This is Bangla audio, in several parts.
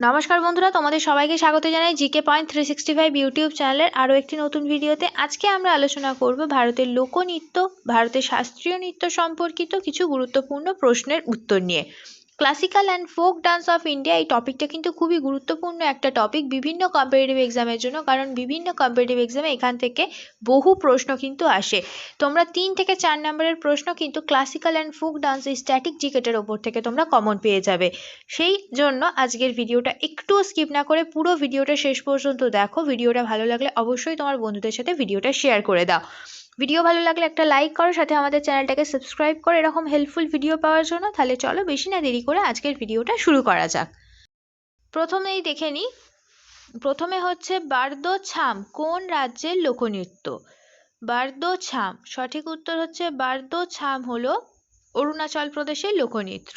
নমস্কার বন্ধুরা, তোমাদের সবাইকে স্বাগত জানাই GK point three sixty five YouTube চ্যানেলের আরও একটি নতুন ভিডিওতে আজকে আমরা আলোচনা করব ভারতের লোকনৃত্য, ভারতের শাস্ত্রীয় নৃত্য সম্পর্কিত কিছু গুরুত্বপূর্ণ প্রশ্নের উত্তর নিয়ে। Classical and folk dance of India এই টপিকটা কিন্তু খুবই গুরুত্বপূর্ণ একটা টপিক বিভিন্ন কম্পিটিটিভ এক্সামের জন্য, কারণ বিভিন্ন কম্পিটিটিভ এক্সামে এখান থেকে বহু প্রশ্ন কিন্তু আসে। তোমরা তিন থেকে চার নম্বরের প্রশ্ন কিন্তু classical and folk dance static জিকেটের ওপর থেকে তোমরা কমন পেয়ে যাবে। সেই জন্য আজকের ভিডিওটা একটুও স্কিপ না করে পুরো ভিডিওটা শেষ পর্যন্ত দেখো। ভিডিওটা ভালো লাগলে অবশ্যই তোমার বন্ধুদের সাথে ভিডিওটা শেয়ার করে দাও। ভিডিও ভালো লাগলে একটা লাইক করো, সাথে আমাদের চ্যানেলটাকে সাবস্ক্রাইব করো। এরকম হেল্পফুল ভিডিও পাওয়ার জন্য তাহলে চলো বেশি না দেরি করে আজকের ভিডিওটা শুরু করা যাক। প্রথমেই দেখে নিই প্রথমে হচ্ছে বার্দো ছাম, কোন রাজ্যের লোকনৃত্য? বার্দো ছাম, সঠিক উত্তর হচ্ছে বার্দো ছাম হলো অরুণাচল প্রদেশের লোকনৃত্য।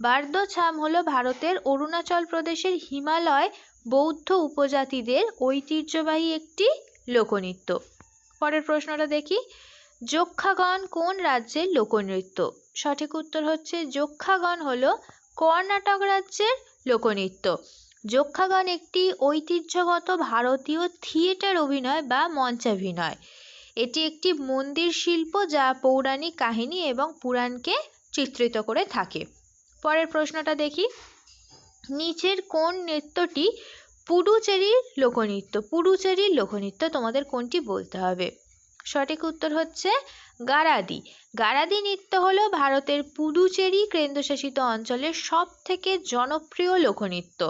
বার্দো ছাম হলো ভারতের অরুণাচল প্রদেশের হিমালয় বৌদ্ধ উপজাতিদের ঐতিহ্যবাহী একটি লোকনৃত্য। পরের প্রশ্নটা দেখি। যক্ষাগণ কোন রাজ্যের লোকনৃত্য? সঠিক উত্তর হচ্ছে যক্ষাগণ হলো কর্ণাটক রাজ্যের লোকনৃত্য। যক্ষাগণ একটি ঐতিহ্যগত ভারতীয় থিয়েটার অভিনয় বা মঞ্চাভিনয়। এটি একটি মন্দির শিল্প যা পৌরাণিক কাহিনী এবং পুরাণকে চিত্রিত করে থাকে। পরের প্রশ্নটা দেখি। নিচের কোন নৃত্যটি পুডুচেরির লোকনৃত্য পুডুচেরির লোকনৃত্য তোমাদের কোনটি বলতে হবে? সঠিক উত্তর হচ্ছে গারাদি। গারাদি নৃত্য হলো ভারতের পুডুচেরি কেন্দ্রশাসিত অঞ্চলের সব থেকে জনপ্রিয় লোকনৃত্য।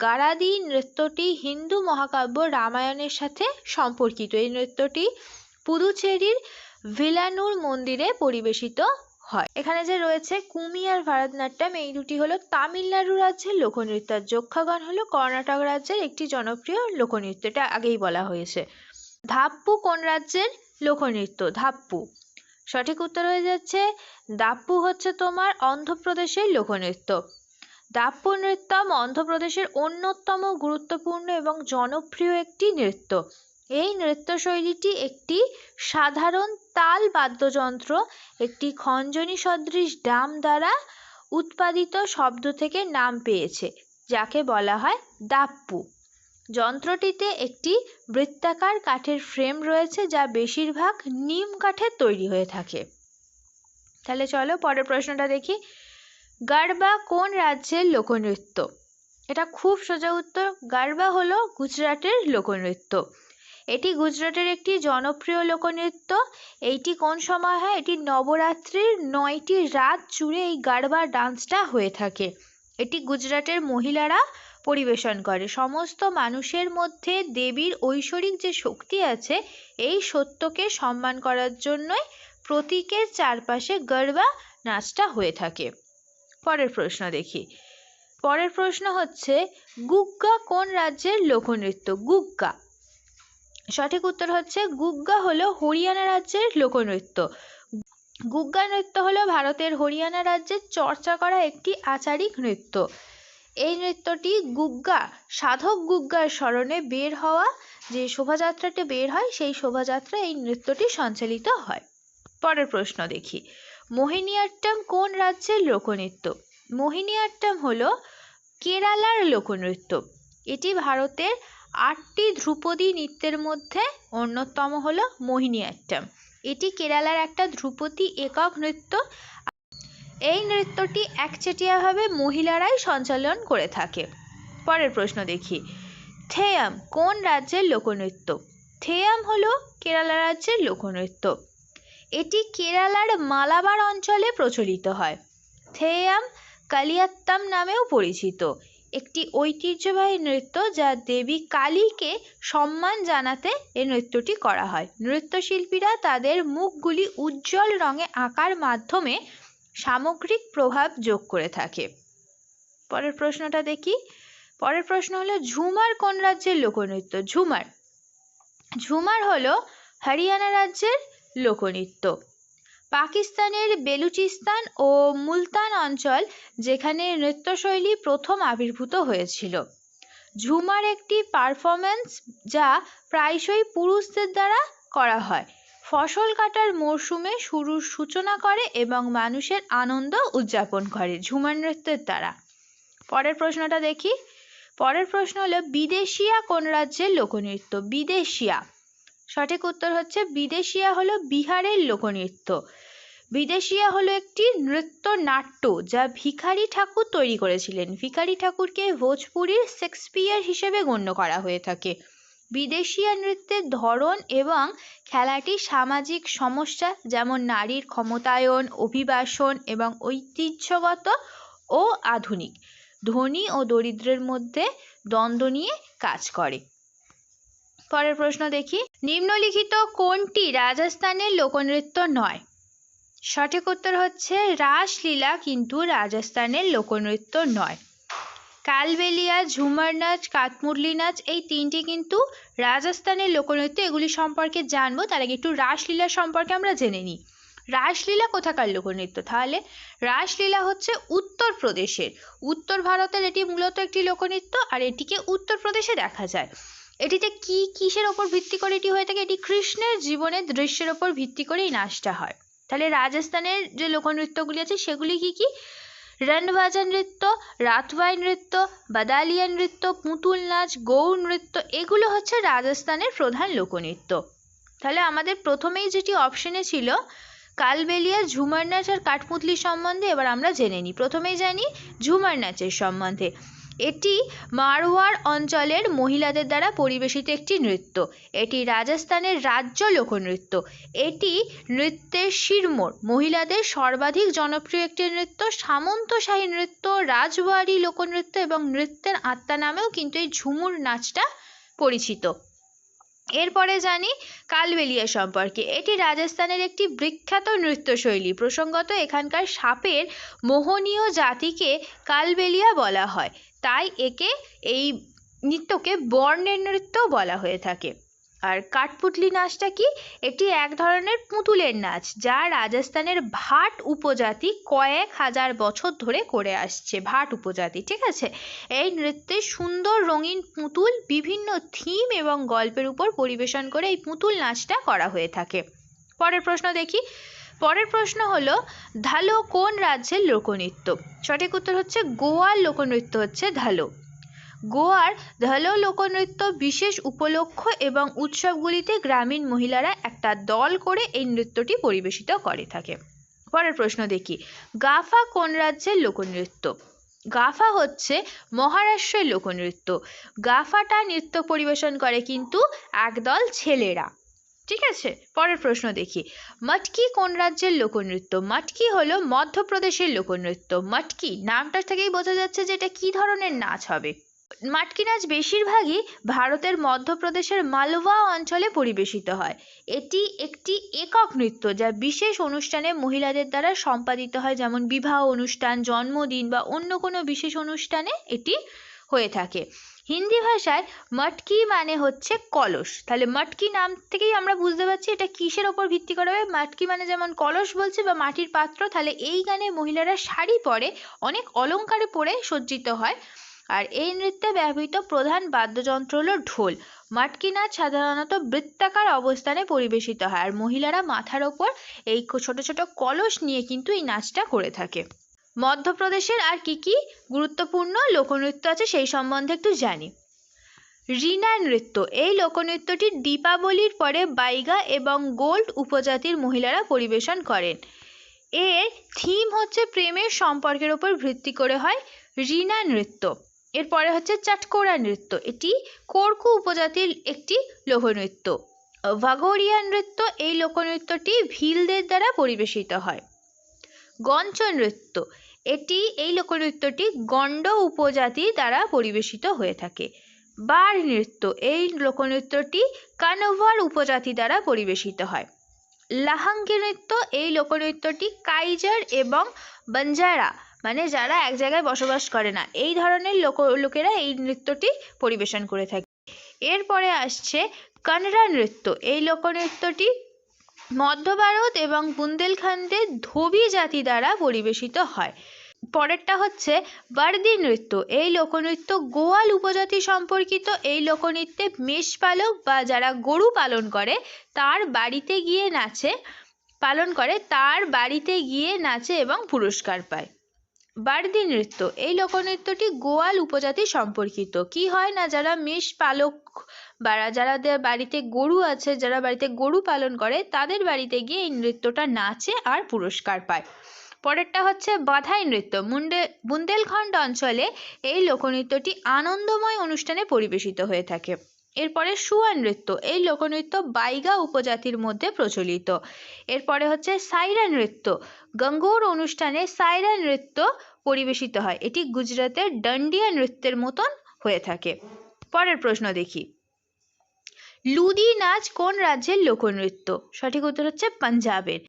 গারাদি নৃত্যটি হিন্দু মহাকাব্য রামায়ণের সাথে সম্পর্কিত। এই নৃত্যটি পুদুচেরির ভিলানুর মন্দিরে পরিবেশিত হয়। এখানে যে রয়েছে কুমি আর ভারতনাট্যম, এই দুটি হলো তামিলনাড়ু রাজ্যের লোকনৃত্য আর যক্ষাগান হলো কর্ণাটক রাজ্যের একটি জনপ্রিয় লোকনৃত্য, এটা আগেই বলা হয়েছে। ধাপ্পু কোন রাজ্যের লোকনৃত্য? ধাপ্পু। সঠিক উত্তর হয়ে যাচ্ছে দাপ্পু হচ্ছে তোমার অন্ধ্রপ্রদেশের লোকনৃত্য। দাপ্পু নৃত্যম অন্ধ্রপ্রদেশের অন্যতম গুরুত্বপূর্ণ এবং জনপ্রিয় একটি নৃত্য। এই নৃত্যশৈলীটি একটি সাধারণ তাল বাদ্যযন্ত্র, একটি খঞ্জনি সদৃশ ডাম দ্বারা উৎপাদিত শব্দ থেকে নাম পেয়েছে, যাকে বলা হয় দাপ্পু। যন্ত্রটিতে একটি বৃত্তাকার কাঠের ফ্রেম রয়েছে যা বেশিরভাগ নিম কাঠের তৈরি হয়ে থাকে। তাহলে চলো পরের প্রশ্নটা দেখি। গারবা কোন রাজ্যের লোকনৃত্য? এটা খুব সোজা উত্তর, গারবা হলো গুজরাটের লোকনৃত্য। এটি গুজরাটের একটি জনপ্রিয় লোকনৃত্য। এইটি কোন সময় হয়? এটি নবরাত্রির নয়টি রাত জুড়ে এই গারবা ডান্সটা হয়ে থাকে। এটি গুজরাটের মহিলারা পরিবেশন করে। সমস্ত মানুষের মধ্যে দেবীর ঐশ্বরিক যে শক্তি আছে, এই সত্যকে সম্মান করার জন্যই প্রতীকের চারপাশে গরবা নাচটা হয়ে থাকে। পরের প্রশ্ন দেখি। পরের প্রশ্ন হচ্ছে, গুগ্গা কোন রাজ্যের লোকনৃত্য? গুগ্গা। সঠিক উত্তর হচ্ছে গুগ্গা হলো হরিয়ানা রাজ্যের লোকনৃত্য। গুগ্গা নৃত্য হলো ভারতের হরিয়ানা রাজ্যের চর্চা করা একটি আচারিক নৃত্য। এই নৃত্যটি গুগ্গা সাধক গুগ্গার স্মরণে বের হওয়া যে শোভাযাত্রাটি বের হয়, সেই শোভাযাত্রা এই নৃত্যটি সঞ্চালিত হয়। পরের প্রশ্ন দেখি মোহিনীয়াট্টম কোন রাজ্যের লোকনৃত্য? মোহিনীয়াট্টম হলো কেরালার লোকনৃত্য। এটি ভারতের আটটি ধ্রুপদী নৃত্যের মধ্যে অন্যতম হলো মোহিনীয়াট্টম। এটি কেরালার একটা ধ্রুপদী একক নৃত্য। এই নৃত্যটি একচেটিয়াভাবে মহিলারাই সঞ্চালন করে থাকে। পরের প্রশ্ন দেখি। থেয়াম কোন রাজ্যের লোকনৃত্য? থেয়াম হল কেরালা রাজ্যের লোকনৃত্য। এটি কেরালার মালাবার অঞ্চলে প্রচলিত হয়। থেয়াম কালিয়াত্তাম নামেও পরিচিত। একটি ঐতিহ্যবাহী নৃত্য যা দেবী কালীকে সম্মান জানাতে এই নৃত্যটি করা হয়। নৃত্যশিল্পীরা তাদের মুখগুলি উজ্জ্বল রঙে আঁকার মাধ্যমে সামগ্রিক প্রভাব যোগ করে থাকে। পরের প্রশ্নটা দেখি। পরের প্রশ্ন হলো, ঝুমার কোন রাজ্যের লোকনৃত্য? ঝুমার। ঝুমার হলো হরিয়ানা রাজ্যের লোকনৃত্য। পাকিস্তানের বেলুচিস্তান ও মুলতান অঞ্চল, যেখানে নৃত্যশৈলী প্রথম আবির্ভূত হয়েছিল। ঝুমার একটি পারফরম্যান্স যা প্রায়শই পুরুষদের দ্বারা করা হয়। ফসল কাটার মরশুমে শুরুর সূচনা করে এবং মানুষের আনন্দ উদযাপন করে ঝুমার নৃত্যের দ্বারা। পরের প্রশ্নটা দেখি। পরের প্রশ্ন হলো, বিদেশিয়া কোন রাজ্যের লোকনৃত্য? বিদেশিয়া। সঠিক উত্তর হচ্ছে বিদেশিয়া হলো বিহারের লোকনৃত্য। বিদেশিয়া হলো একটি নৃত্য নাট্য যা ভিখারি ঠাকুর তৈরি করেছিলেন। ভিখারি ঠাকুরকে ভোজপুরির শেক্সপিয়ার হিসেবে গণ্য করা হয়ে থাকে। বিদেশিয়া নৃত্যের ধরন এবং খেলাটি সামাজিক সমস্যা যেমন নারীর ক্ষমতায়ন, অভিবাসন এবং ঐতিহ্যগত ও আধুনিক। ধনী ও দরিদ্রের মধ্যে দ্বন্দ্ব নিয়ে কাজ করে। পরের প্রশ্ন দেখি। নিম্নলিখিত কোনটি রাজস্থানের লোকনৃত্য নয়? সঠিক উত্তর হচ্ছে রাসলীলা কিন্তু রাজস্থানের লোকনৃত্য নয়। কালবেলিয়া ঝুমার নাচ কাঠমুরলি নাচ এই তিনটি কিন্তু রাজস্থানের লোকনৃত্য। এগুলি সম্পর্কে জানব, তার আগে একটু রাসলীলা সম্পর্কে আমরা জেনে নিই। রাসলীলা কোথাকার লোকনৃত্য? তাহলে রাসলীলা হচ্ছে উত্তরপ্রদেশের উত্তর ভারতের এটি মূলত একটি লোকনৃত্য আর এটিকে উত্তরপ্রদেশে দেখা যায়। এটিতে কি কিসের ওপর ভিত্তি করে এটি হয়ে থাকে? এটি কৃষ্ণের জীবনের দৃশ্যের ওপর ভিত্তি করে এই নাচটা হয়। তাহলে রাজস্থানের যে লোকনৃত্যগুলি আছে, সেগুলি কি কি? রণবাজা নৃত্য রাতবাই নৃত্য, বাদালিয়া নৃত্য, পুতুল নাচ গৌর নৃত্য, এগুলো হচ্ছে রাজস্থানের প্রধান লোকনৃত্য। তাহলে আমাদের প্রথমেই যেটি অপশনে ছিল, কালবেলিয়া, ঝুমার নাচ আর কাঠপুতলি সম্বন্ধে, এবার আমরা জেনে নিই। প্রথমেই জানি ঝুমার নাচের সম্বন্ধে। এটি মারওয়ার অঞ্চলের মহিলাদের দ্বারা পরিবেশিত একটি নৃত্য। এটি রাজস্থানের রাজ্য লোকনৃত্য এটি নৃত্যের শিরমোর। মহিলাদের সর্বাধিক জনপ্রিয় একটি নৃত্য সামন্তশাহী নৃত্য রাজবাড়ি লোকনৃত্য এবং নৃত্যের আত্মা নামেও কিন্তু এই ঝুমুর নাচটা পরিচিত। এরপরে জানি কালবেলিয়া সম্পর্কে। এটি রাজস্থানের একটি বিখ্যাত নৃত্যশৈলী। প্রসঙ্গত এখানকার সাপের মোহনীয় জাতিকে কালবেলিয়া বলা হয়। তাই একে এই নৃত্যকে বর্ণের নৃত্যও বলা হয়ে থাকে। আর কাঠপুতলি নাচটা কি? এটি এক ধরনের পুতুলের নাচ যা রাজস্থানের ভাট উপজাতি কয়েক হাজার বছর ধরে করে আসছে, ভাট উপজাতি, ঠিক আছে? এই নৃত্যে সুন্দর রঙিন পুতুল, বিভিন্ন থিম এবং গল্পের উপর পরিবেশন করে এই পুতুল নাচটা করা হয়ে থাকে। পরের প্রশ্ন দেখি। পরের প্রশ্ন হলো ধালো কোন রাজ্যের লোকনৃত্য? সঠিক উত্তর হচ্ছে গোয়ার লোকনৃত্য হচ্ছে ধালো গোয়ার ধালো লোকনৃত্য বিশেষ উপলক্ষ এবং উৎসবগুলিতে গ্রামীণ মহিলারা একটা দল করে এই নৃত্যটি পরিবেশিত করে থাকে। পরের প্রশ্ন দেখি, গাফা কোন রাজ্যের লোকনৃত্য? গাফা হচ্ছে মহারাষ্ট্রের লোকনৃত্য। গাফাটা নৃত্য পরিবেশন করে কিন্তু একদল ছেলেরা। ঠিক আছে? পরের প্রশ্ন দেখি। মটকি কোন রাজ্যের লোকনৃত্য? মটকি হলো মধ্যপ্রদেশের লোকনৃত্য। মটকি নামটা থেকেই বোঝা যাচ্ছে যে এটা কী ধরনের নাচ হবে। মাটকি নাচ বেশিরভাগই ভারতের মধ্যপ্রদেশের মালওয়া অঞ্চলে পরিবেশিত হয়। এটি একটি একক নৃত্য যা বিশেষ অনুষ্ঠানে মহিলাদের দ্বারা সম্পাদিত হয়। যেমন বিবাহ অনুষ্ঠান, জন্মদিন বা অন্য কোনো বিশেষ অনুষ্ঠানে এটি হয়ে থাকে। হিন্দি ভাষায় মটকি মানে হচ্ছে কলস। তাহলে মটকি নাম থেকেই আমরা বুঝতে পারছি এটা কিসের ওপর ভিত্তি করা হবে মটকি মানে যেমন কলস বলছে বা মাটির পাত্র, তাহলে এই গানে মহিলারা শাড়ি পরে অনেক অলঙ্কারে পরে সজ্জিত হয়। আর এই নৃত্যে ব্যবহৃত প্রধান বাদ্যযন্ত্র হলো ঢোল। মাটকি নাচ সাধারণত বৃত্তাকার অবস্থানে পরিবেশিত হয়। আর মহিলারা মাথার ওপর এই ছোট ছোট কলস নিয়ে কিন্তু এই নাচটা করে থাকে। মধ্যপ্রদেশের আর কি কি গুরুত্বপূর্ণ লোকনৃত্য আছে সেই সম্বন্ধে একটু জানি। রিনা নৃত্য, এই লোকনৃত্যটি দীপাবলির পরে বাইগা এবং গোল্ড উপজাতির মহিলারা পরিবেশন করেন। এর থিম হচ্ছে প্রেমের সম্পর্কের ওপর ভিত্তি করে হয় রিনা নৃত্য। এরপরে হচ্ছে চাটকোড়া নৃত্য, এটি কোরকু উপজাতির একটি লোকনৃত্য। ভাগোরিয়া নৃত্য, এই লোকনৃত্যটি ভিলদের দ্বারা পরিবেশিত হয়। গঞ্চ নৃত্য এটি এই লোকনৃত্যটি গণ্ড উপজাতি দ্বারা পরিবেশিত হয়ে থাকে। বার নৃত্য, এই লোকনৃত্যটি কানভার উপজাতি দ্বারা পরিবেশিত হয়। লাহাঙ্গি নৃত্য, এই লোকনৃত্যটি কাইজার এবং বঞ্জারা মানে যারা এক জায়গায় বসবাস করে না, এই ধরনের লোক, লোকেরা এই নৃত্যটি পরিবেশন করে থাকে। এরপরে আসছে কানড়া নৃত্য, এই লোকনৃত্যটি মধ্য ভারত এবং বুন্দেলখণ্ডে ধোবি জাতি দ্বারা পরিবেশিত হয়। পরেরটা হচ্ছে বার্দি নৃত্য। এই লোকনৃত্য গোয়াল উপজাতি সম্পর্কিত। এই লোকনৃত্যে মেষপালক বা যারা গরু পালন করে, তার বাড়িতে গিয়ে নাচে, পালন করে, তার বাড়িতে গিয়ে নাচে এবং পুরস্কার পায়। বারদি নৃত্য। এই লোকনৃত্যটি গোয়াল উপজাতি সম্পর্কিত। কি হয় না, যারা মেষ পালক বা যারা বাড়িতে গরু আছে, যারা বাড়িতে গরু পালন করে, তাদের বাড়িতে গিয়ে এই নৃত্যটা নাচে আর পুরস্কার পায়। পরেরটা হচ্ছে বাধাই নৃত্য। মুন্ডে, বুন্দেলখণ্ড অঞ্চলে এই লোকনৃত্যটি আনন্দময় অনুষ্ঠানে পরিবেশিত হয়ে থাকে। এরপরে সুয়া নৃত্য। এই লোকনৃত্য বাইগা উপজাতির মধ্যে প্রচলিত। এরপরে হচ্ছে সাইরা নৃত্য। গঙ্গোর অনুষ্ঠানে সাইরা নৃত্য পরিবেশিত হয়। এটি গুজরাতের ডান্ডিয়া নৃত্যের মতন হয়ে থাকে। পরের প্রশ্ন দেখি। লুদি নাচ কোন রাজ্যের লোকনৃত্য? সঠিক উত্তর হচ্ছে পাঞ্জাবের।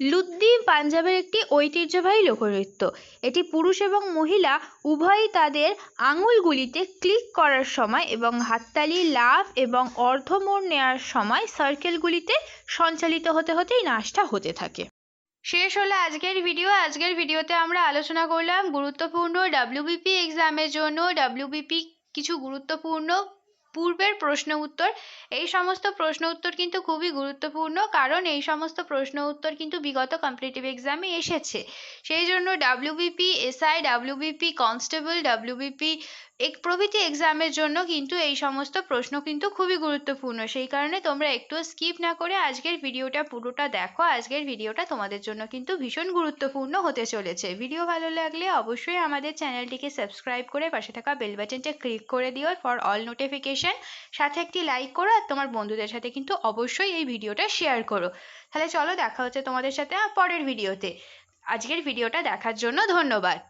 লুদ্দি পাঞ্জাবের একটি ঐতিহ্যবাহী লোকনৃত্য। এটি পুরুষ এবং মহিলা উভয়ই তাদের আঙুলগুলিতে ক্লিক করার সময় এবং হাততালি লাভ এবং অর্ধমোড় নেওয়ার সময় সার্কেলগুলিতে সঞ্চালিত হতে হতেই নাচটা হতে থাকে। শেষ হলো আজকের ভিডিও আজকের ভিডিওতে আমরা আলোচনা করলাম গুরুত্বপূর্ণ ডাব্লিউবিপি এক্সামের জন্য। ডাব্লিউবিপি কিছু গুরুত্বপূর্ণ পূর্বের প্রশ্ন উত্তর। এই সমস্ত প্রশ্ন উত্তর কিন্তু খুবই গুরুত্বপূর্ণ, কারণ এই সমস্ত প্রশ্ন উত্তর কিন্তু বিগত কম্পিটিটিভ এক্সামে এসেছে। সেই জন্য WBP SI WBP constable WBP এক প্রভৃতি এক্সামের জন্য কিন্তু এই সমস্ত প্রশ্ন কিন্তু খুবই গুরুত্বপূর্ণ। সেই কারণে তোমরা একটু স্কিপ না করে আজকের ভিডিওটা পুরোটা দেখো। আজকের ভিডিওটা তোমাদের জন্য কিন্তু ভীষণ গুরুত্বপূর্ণ হতে চলেছে। ভিডিও ভালো লাগলে অবশ্যই আমাদের চ্যানেলটিকে সাবস্ক্রাইব করে পাশে থাকা বেল বাটনটা ক্লিক করে দিও ফর অল নোটিফিকেশন সাথে একটি লাইক করো আর তোমার বন্ধুদের সাথে কিন্তু অবশ্যই এই ভিডিওটা শেয়ার করো। তাহলে চলো দেখা হচ্ছে তোমাদের সাথে পরের ভিডিওতে আজকের ভিডিওটা দেখার জন্য ধন্যবাদ।